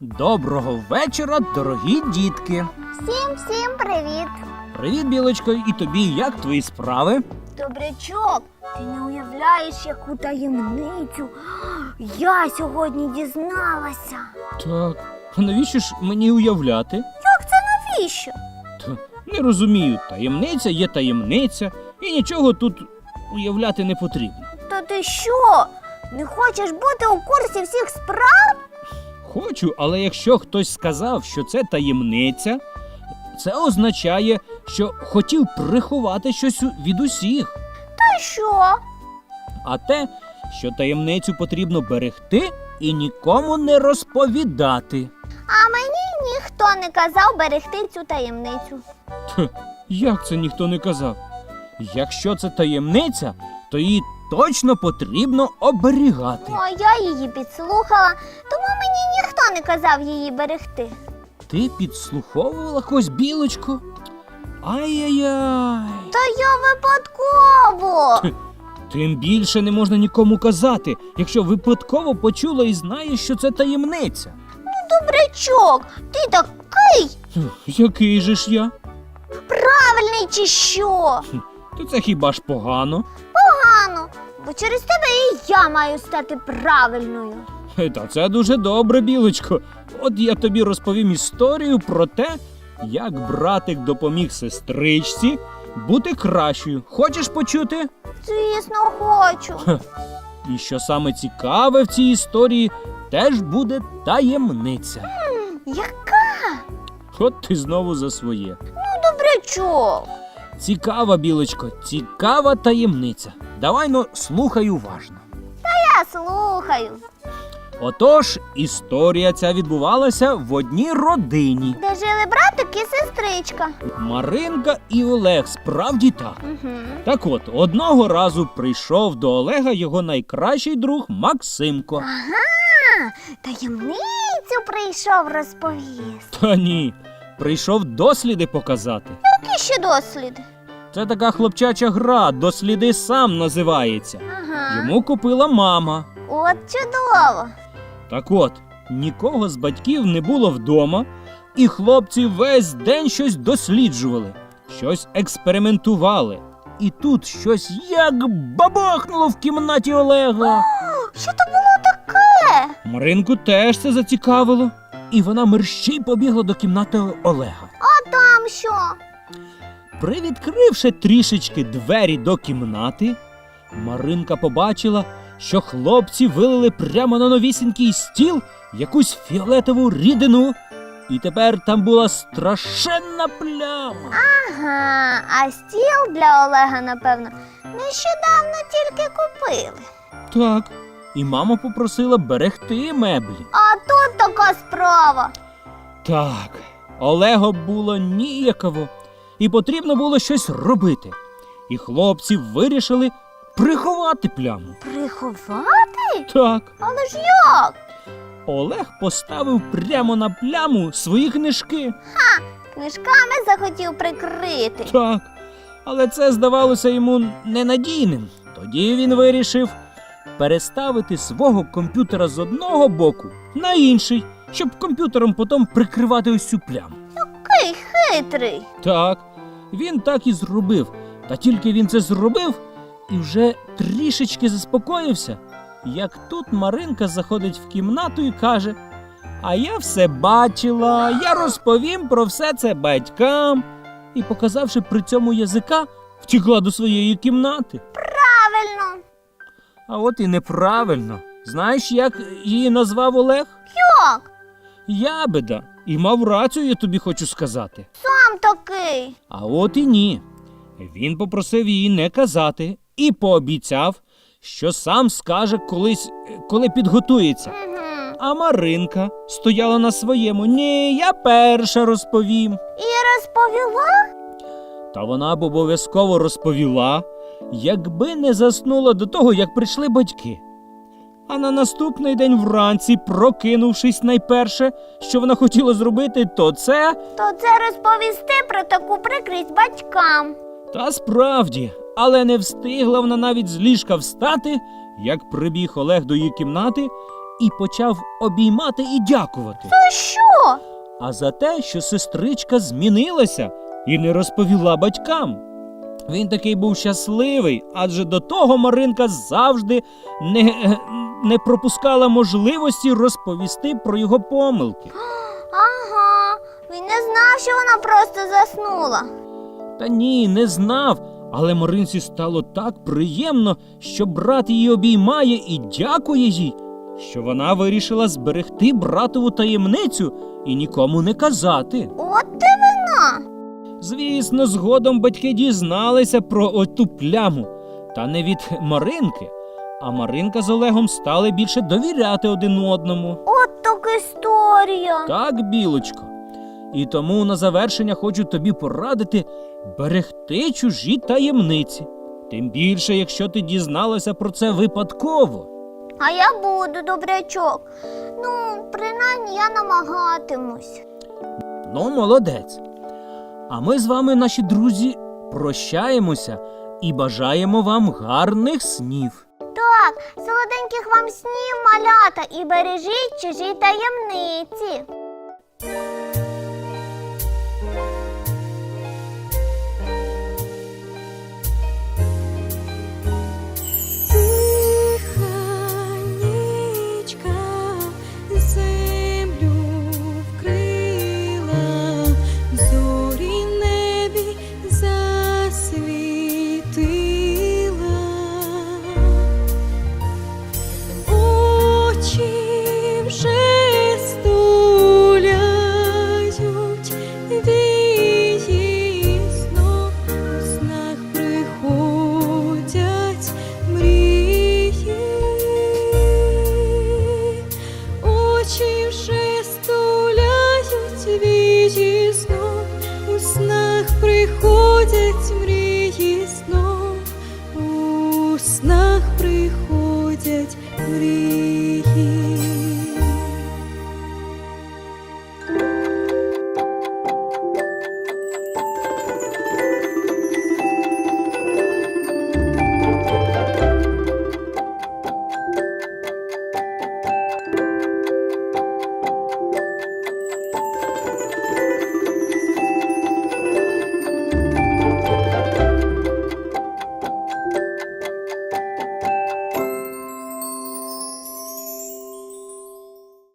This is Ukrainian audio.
Доброго вечора, дорогі дітки. Всім всім привіт! Привіт, білочко, і тобі як твої справи? Добрячок, ти не уявляєш, яку таємницю я сьогодні дізналася. Так, а навіщо ж мені уявляти? Як це навіщо? Та не розумію, таємниця є таємниця, і нічого тут уявляти не потрібно. То ти що? Не хочеш бути у курсі всіх справ? Хочу, але якщо хтось сказав, що це таємниця, це означає, що хотів приховати щось від усіх. Та що? А те, що таємницю потрібно берегти і нікому не розповідати. А мені ніхто не казав берегти цю таємницю. Тх, як це ніхто не казав? Якщо це таємниця, то її точно потрібно оберігати. А я її підслухала, тому мені ніхто не казав її берегти. Ти підслуховувала когось білочку? Ай-яй-яй. Та я випадково. Тим більше не можна нікому казати, якщо випадково почула і знаєш, що це таємниця. Ну, Добрячок, ти такий Який же ж я? правильний чи що? То це хіба ж погано? Бо через тебе і я маю стати правильною. Та це дуже добре, білочко. От я тобі розповім історію про те, як братик допоміг сестричці бути кращою. Хочеш почути? Звісно, хочу. І що саме цікаве в цій історії, теж буде таємниця. Яка? От ти знову за своє. Ну, добрячок. Цікава, білочко, цікава таємниця. Давай ну слухай уважно. Та Я слухаю. Отож, історія ця відбувалася в одній родині. Де жили братик і сестричка. Маринка і Олег, справді так. Угу. Так от, одного разу прийшов до Олега його найкращий друг Максимко. Ага, таємницю прийшов розповісти. Та ні, прийшов досліди показати. Які ще досліди? Це така хлопчача гра, досліди сам називається. Ага. Йому купила мама. От чудово. Так от, нікого з батьків не було вдома, і хлопці весь день щось досліджували, щось експериментували. І тут щось як бабахнуло в кімнаті Олега. Що то було таке? Маринку теж це зацікавило, і вона мерщій побігла до кімнати Олега. А там що? Привідкривши трішечки двері до кімнати, Маринка побачила, що хлопці вилили прямо на новісінький стіл якусь фіолетову рідину, і тепер там була страшенна пляма. Ага, а стіл для Олега, напевно, нещодавно тільки купили. Так, і мама попросила берегти меблі. А тут така справа. Так, Олего було ніяково, і потрібно було щось робити. І хлопці вирішили приховати пляму. Приховати? Так. Але ж як? Олег поставив прямо на пляму свої книжки. Ха! Книжками захотів прикрити. Так. Але це здавалося йому ненадійним. Тоді він вирішив переставити свого комп'ютера з одного боку на інший, щоб комп'ютером потім прикривати цю пляму. Хитрий. Так, він так і зробив. Та тільки він це зробив і вже трішечки заспокоївся, як тут Маринка заходить в кімнату і каже: А я все бачила, я розповім про все це батькам. І, показавши при цьому язика, втікла до своєї кімнати. Правильно. А от і неправильно. Знаєш, як її назвав Олег? Як? Ябеда. І мав рацію, я тобі хочу сказати. Сам такий. А от і ні. Він попросив її не казати і пообіцяв, що сам скаже колись, коли підготується. Угу. А Маринка стояла на своєму. Ні, я перша розповім. І розповіла? Та вона б обов'язково розповіла, якби не заснула до того, як прийшли батьки. А на наступний день вранці, прокинувшись найперше, що вона хотіла зробити, то це. То це розповісти про таку прикрість батькам. Та справді, але не встигла вона навіть з ліжка встати, як прибіг Олег до її кімнати і почав обіймати і дякувати. Ну що? А за те, що сестричка змінилася і не розповіла батькам. Він такий був щасливий, адже до того Маринка завжди не, не пропускала можливості розповісти про його помилки. Ага, він не знав, що вона просто заснула. Та ні, не знав. Але Маринці стало так приємно, що брат її обіймає і дякує їй, що вона вирішила зберегти братову таємницю і нікому не казати. От ти вина. Звісно, згодом батьки дізналися про оту пляму, та не від Маринки. А Маринка з Олегом стали більше довіряти один одному. От так історія. Так, білочко. І тому на завершення хочу тобі порадити берегти чужі таємниці. Тим більше, якщо ти дізналася про це випадково. А я буду добрячок. Ну, принаймні я намагатимусь. Ну, молодець. А ми з вами, наші друзі, прощаємося і бажаємо вам гарних снів. Так, солоденьких вам снів, малята, і бережіть чужі таємниці.